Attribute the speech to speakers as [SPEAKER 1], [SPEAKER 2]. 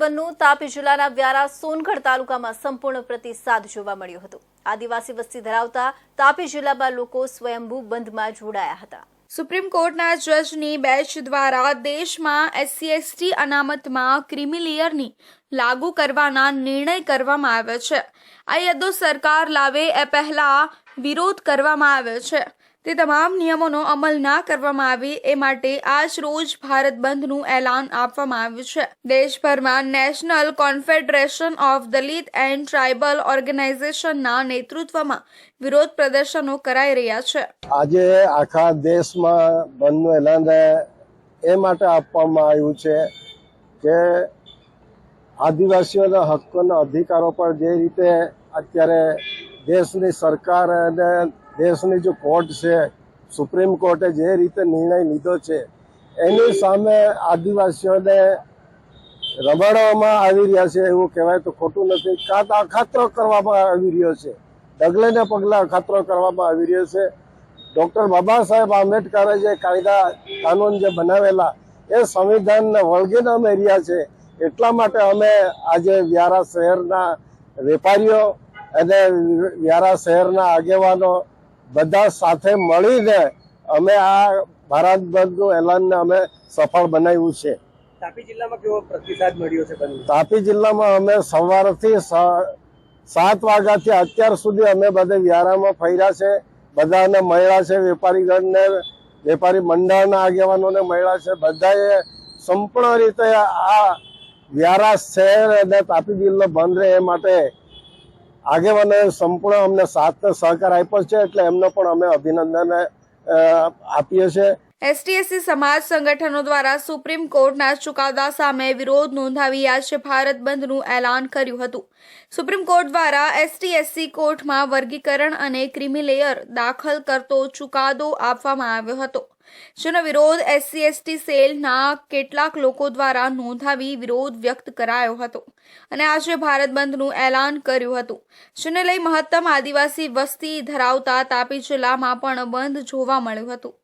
[SPEAKER 1] બંધનું તાપી જિલ્લાના વ્યારા સોનગઢ તાલુકામાં સંપૂર્ણ પ્રતિસાદ જોવા મળ્યો હતો. આદિવાસી વસ્તી ધરાવતા તાપી જિલ્લામાં લોકો સ્વયંભૂ બંધમાં જોડાયા હતા.
[SPEAKER 2] સુપ્રીમ કોર્ટના જજની બેચ દ્વારા દેશમાં એસસી એસટી અનામતમાં ક્રિમિલિયરની લાગુ કરવાના નિર્ણય કરવામાં આવ્યો છે. આ યદો સરકાર લાવે એ પહેલા વિરોધ કરવામાં આવ્યો છે. તે તમામ નિયમોનો અમલ ના કરવામાં આવે એ માટે આજ રોજ ભારત બંધનું એલાન આપવામાં આવ્યું છે. દેશભરમાં national confederation of Dalit and tribal ઓર્ગેનાઇઝેશનના નેતૃત્વમાં વિરોધ પ્રદર્શનો કરાઈ રહ્યા છે.
[SPEAKER 3] આજે આખા દેશમાં બંધનું એલાન એ માટે આપવામાં આવ્યું છે કે આદિવાસીઓના હકોના અધિકારો પર જે રીતે અત્યારે દેશની સરકાર અને દેશની જે કોર્ટ છે, સુપ્રીમ કોર્ટે જે રીતે નિર્ણય લીધો છે, એની સામે આદિવાસીઓને રમાડવામાં આવી રહ્યા છે, એવું કહેવાય તો ખોટું નથી. કાં તો અખાતરો કરવામાં આવી રહ્યો છે. ડગલે ને પગલે અખાતરો કરવામાં આવી રહ્યો છે. ડોક્ટર બાબા સાહેબ આંબેડકરે જે કાયદા કાનૂન જે બનાવેલા, એ સંવિધાનને વળગીને અમે રહ્યા છે. એટલા માટે અમે આજે વ્યારા શહેરના વેપારીઓ અને વ્યારા શહેરના આગેવાનો બધા સાથે મળીને અમે આ ભારત બંધનું એલાનને અમે સફળ બનાવ્યું છે.
[SPEAKER 4] તાપી જિલ્લામાં કેવો પ્રતિસાદ મળ્યો છે
[SPEAKER 3] તાપી જિલ્લામાં અમે સવારથી સાત વાગ્યાથી અત્યાર સુધી અમે બધે વ્યારામાં ફર્યા છે બધાને મળ્યા છે વેપારીગણને વેપારી મંડળના આગેવાનોને મળ્યા છે બધાએ સંપૂર્ણ રીતે આ વ્યારા શહેર અને તાપી જિલ્લો બંધ રહે એ માટે આગેવાનોએ સંપૂર્ણ અમને સાથ સહકાર આપ્યો છે એટલે એમનો પણ અમે અભિનંદન આપીએ છીએ.
[SPEAKER 2] એસટીએસસી સમાજ સંગઠનો દ્વારા સુપ્રીમ કોર્ટના ચુકાદા સામે વિરોધ નોંધાવી આજે ભારત બંધનું એલાન કર્યું હતું. સુપ્રીમ કોર્ટ દ્વારા એસટીએસસી કોર્ટમાં વર્ગીકરણ અને ક્રિમિલેયર દાખલ કરતો ચુકાદો આપવામાં આવ્યો હતો. જેનો વિરોધ એસસી એસટી સેલના કેટલાક લોકો દ્વારા નોંધાવી વિરોધ વ્યક્ત કરાયો હતો અને આજે ભારત બંધનું એલાન કર્યું હતું. જેને લઈ મહત્તમ આદિવાસી વસ્તી ધરાવતા તાપી જિલ્લામાં પણ બંધ જોવા મળ્યું હતું.